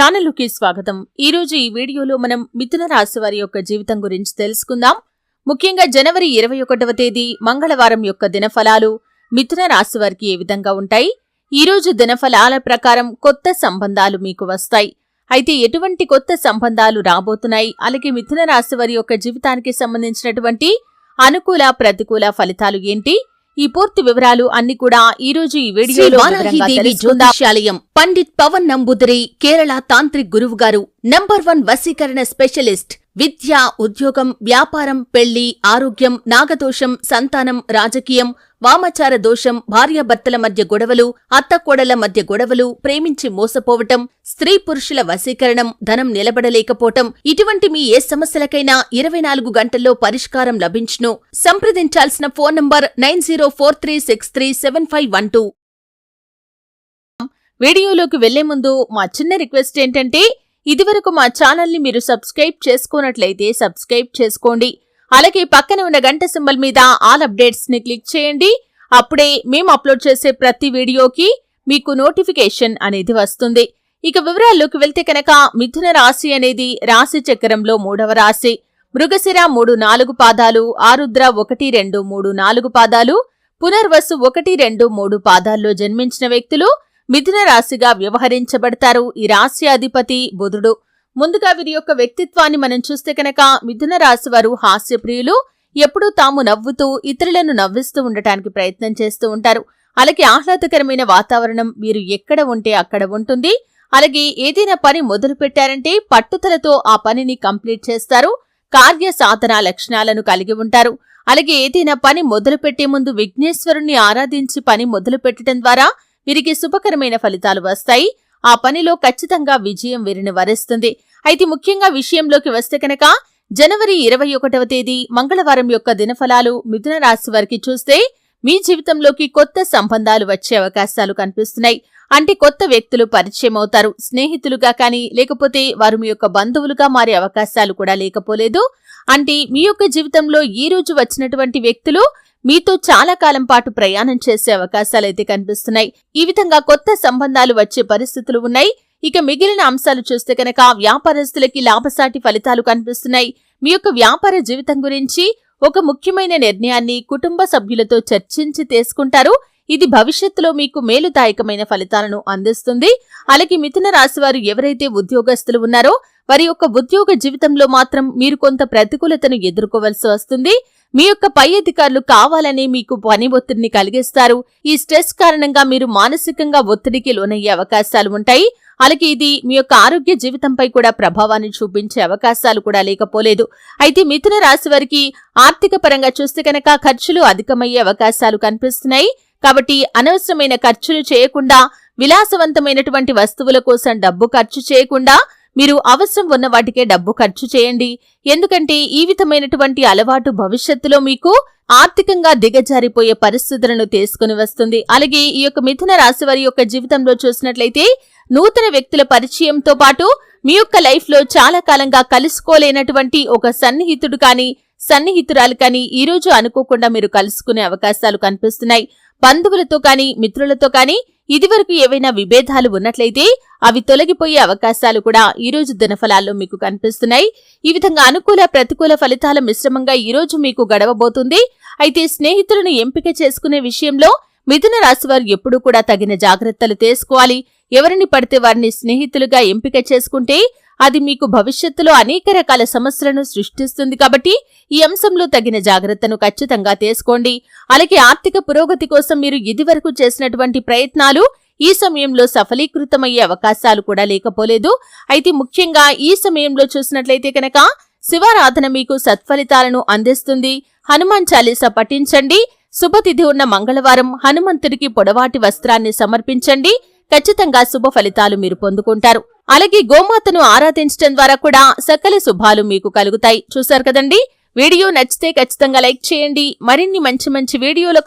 ఛానల్కి స్వాగతం. ఈ రోజు ఈ వీడియోలో మనం మిథున రాశి వారి యొక్క జీవితం గురించి తెలుసుకుందాం. ముఖ్యంగా జనవరి ఇరవై ఒకటవ తేదీ మంగళవారం యొక్క దినఫలాలు మిథున రాశి వారికి ఏ విధంగా ఉంటాయి? ఈ రోజు దినఫలాల ప్రకారం కొత్త సంబంధాలు మీకు వస్తాయి. అయితే ఎటువంటి కొత్త సంబంధాలు రాబోతున్నాయి? అలాగే మిథున రాశి వారి యొక్క జీవితానికి సంబంధించినటువంటి అనుకూల ప్రతికూల ఫలితాలు ఏంటి? ఈ పూర్తి వివరాలు అన్ని కూడా ఈ రోజు ఈ వీడియోలో. జ్యోతిష్యాలయం పండిత్ పవన్ నంబుదరి కేరళ తాంత్రిక్ గురువు గారు నంబర్ వన్ వశీకరణ స్పెషలిస్ట్ విద్య ఉద్యోగం వ్యాపారం పెళ్ళి ఆరోగ్యం నాగదోషం సంతానం రాజకీయం వామచార దోషం భార్యాభర్తల మధ్య గొడవలు అత్తకోడల మధ్య గొడవలు ప్రేమించి మోసపోవటం స్త్రీ పురుషుల వశీకరణం ధనం నిలబడలేకపోవటం ఇటువంటి మీ ఏ సమస్యలకైనా ఇరవై నాలుగు గంటల్లో పరిష్కారం లభించును. సంప్రదించాల్సిన phone number nine zero four three six three seven five one two. వీడియోలోకి వెళ్ళే ముందు మా చిన్న రిక్వెస్ట్ ఏంటంటే ఇదివరకు మా ఛానల్ని మీరు సబ్స్క్రైబ్ చేసుకోనట్లయితే సబ్స్క్రైబ్ చేసుకోండి. అలాగే పక్కన ఉన్న గంట సింబల్ మీద ఆల్ అప్డేట్స్ని క్లిక్ చేయండి. అప్పుడే మేము అప్లోడ్ చేసే ప్రతి వీడియోకి మీకు నోటిఫికేషన్ అనేది వస్తుంది. ఇక వివరాల్లోకి వెళ్తే కనుక మిథున రాశి అనేది రాశి చక్రంలో మూడవ రాశి. మృగశిర మూడు నాలుగు పాదాలు ఆరుద్ర ఒకటి రెండు మూడు నాలుగు పాదాలు పునర్వసు ఒకటి రెండు మూడు పాదాల్లో జన్మించిన వ్యక్తులు మిథున రాశిగా వ్యవహరించబడతారు. ఈ రాశి అధిపతి బుధుడు. ముందుగా వీరి యొక్క వ్యక్తిత్వాన్ని మనం చూస్తే కనుక మిథున రాశి వారు హాస్యప్రియులు. ఎప్పుడూ తాము నవ్వుతూ ఇతరులను నవ్విస్తూ ఉండటానికి ప్రయత్నం చేస్తూ ఉంటారు. అలాగే ఆహ్లాదకరమైన వాతావరణం మీరు ఎక్కడ ఉంటే అక్కడ ఉంటుంది. అలాగే ఏదైనా పని మొదలు పెట్టారంటే పట్టుదలతో ఆ పనిని కంప్లీట్ చేస్తారు. కార్య సాధన లక్షణాలను కలిగి ఉంటారు. అలాగే ఏదైనా పని మొదలు పెట్టే ముందు విఘ్నేశ్వరుణ్ణి ఆరాధించి పని మొదలు పెట్టడం ద్వారా వీరికి శుభకరమైన ఫలితాలు వస్తాయి. ఆ పనిలో ఖచ్చితంగా విజయం వీరిని వరిస్తుంది. అయితే ముఖ్యంగా విషయంలోకి వస్తే కనుక జనవరి ఇరవై ఒకటవ తేదీ మంగళవారం యొక్క దినఫలాలు మిథున రాశి వారికి చూస్తే మీ జీవితంలోకి కొత్త సంబంధాలు వచ్చే అవకాశాలు కనిపిస్తున్నాయి. అంటే కొత్త వ్యక్తులు పరిచయం అవుతారు స్నేహితులుగా కానీ లేకపోతే వారు మీ యొక్క బంధువులుగా మారే అవకాశాలు కూడా లేకపోలేదు. అంటే మీ యొక్క జీవితంలో ఈ రోజు వచ్చినటువంటి వ్యక్తులు మీతో చాలా కాలం పాటు ప్రయాణం చేసే అవకాశాలైతే కనిపిస్తున్నాయి. ఈ విధంగా కొత్త సంబంధాలు వచ్చే పరిస్థితులు ఉన్నాయి. ఇక మిగిలిన అంశాలు చూస్తే కనుక వ్యాపారస్తులకి లాభసాటి ఫలితాలు కనిపిస్తున్నాయి. మీ యొక్క వ్యాపార జీవితం గురించి ఒక ముఖ్యమైన నిర్ణయాన్ని కుటుంబ సభ్యులతో చర్చించి తీసుకుంటారు. ఇది భవిష్యత్తులో మీకు మేలుదాయకమైన ఫలితాలను అందిస్తుంది. అలాగే మిథున రాశి వారు ఎవరైతే ఉద్యోగస్తులు ఉన్నారో వారి యొక్క ఉద్యోగ జీవితంలో మాత్రం మీరు కొంత ప్రతికూలతను ఎదుర్కోవలసి వస్తుంది. మీ యొక్క పై అధికారులు కావాలని మీకు పని ఒత్తిడిని కలిగిస్తారు. ఈ స్ట్రెస్ కారణంగా మీరు మానసికంగా ఒత్తిడికి లోనయ్యే అవకాశాలు ఉంటాయి. అలాగే ఇది మీ యొక్క ఆరోగ్య జీవితంపై కూడా ప్రభావాన్ని చూపించే అవకాశాలు కూడా లేకపోలేదు. అయితే మిథున రాశి వారికి ఆర్థిక పరంగా చూస్తే కనుక ఖర్చులు అధికమయ్యే అవకాశాలు కనిపిస్తున్నాయి. కాబట్టి అనవసరమైన ఖర్చులు చేయకుండా విలాసవంతమైనటువంటి వస్తువుల కోసం డబ్బు ఖర్చు చేయకుండా మీరు అవసరం ఉన్న వాటికే డబ్బు ఖర్చు చేయండి. ఎందుకంటే ఈ విధమైనటువంటి అలవాటు భవిష్యత్తులో మీకు ఆర్థికంగా దిగజారిపోయే పరిస్థితులను తీసుకుని వస్తుంది. అలాగే ఈ యొక్క మిథున రాశి వారి యొక్క జీవితంలో చూసినట్లయితే నూతన వ్యక్తుల పరిచయంతో పాటు మీ యొక్క లైఫ్లో చాలా కాలంగా కలుసుకోలేనటువంటి ఒక సన్నిహితుడు కానీ సన్నిహితురాలు కానీ ఈ రోజు అనుకోకుండా మీరు కలుసుకునే అవకాశాలు కనిపిస్తున్నాయి. బంధువులతో కానీ మిత్రులతో కానీ ఇదివరకు ఏవైనా విభేదాలు ఉన్నట్లయితే అవి తొలగిపోయే అవకాశాలు కూడా ఈ రోజు దినఫలాల్లో మీకు కనిపిస్తున్నాయి. ఈ విధంగా అనుకూల ప్రతికూల ఫలితాల మిశ్రమంగా ఈ రోజు మీకు గడవబోతుంది. అయితే స్నేహితులను ఎంపిక చేసుకునే విషయంలో మిథున రాశి వారు ఎప్పుడూ కూడా తగిన జాగ్రత్తలు తీసుకోవాలి. ఎవరిని పడితే వారిని స్నేహితులుగా ఎంపిక చేసుకుంటే అది మీకు భవిష్యత్తులో అనేక రకాల సమస్యలను సృష్టిస్తుంది కాబట్టి ఈ అంశంలో తగిన జాగ్రత్తను ఖచ్చితంగా తీసుకోండి. అలాగే ఆర్థిక పురోగతి కోసం మీరు ఇదివరకు చేసినటువంటి ప్రయత్నాలు ఈ సమయంలో సఫలీకృతమయ్యే అవకాశాలు కూడా లేకపోలేదు. అయితే ముఖ్యంగా ఈ సమయంలో చూసినట్లయితే కనుక శివారాధన మీకు సత్ఫలితాలను అందిస్తుంది. హనుమాన్ చాలీస పఠించండి. శుభతిథి ఉన్న మంగళవారం హనుమంతుడికి పొడవాటి వస్త్రాన్ని సమర్పించండి. ఖచ్చితంగా శుభ ఫలితాలు మీరు పొందుకుంటారు. అలాగే గోమాతను ఆరాధించడం ద్వారా కూడా సకల శుభాలు మీకు కలుగుతాయి. చూశారు కదండి? వీడియో నచ్చితే ఖచ్చితంగా లైక్ చేయండి. మరిన్ని మంచి మంచి వీడియోల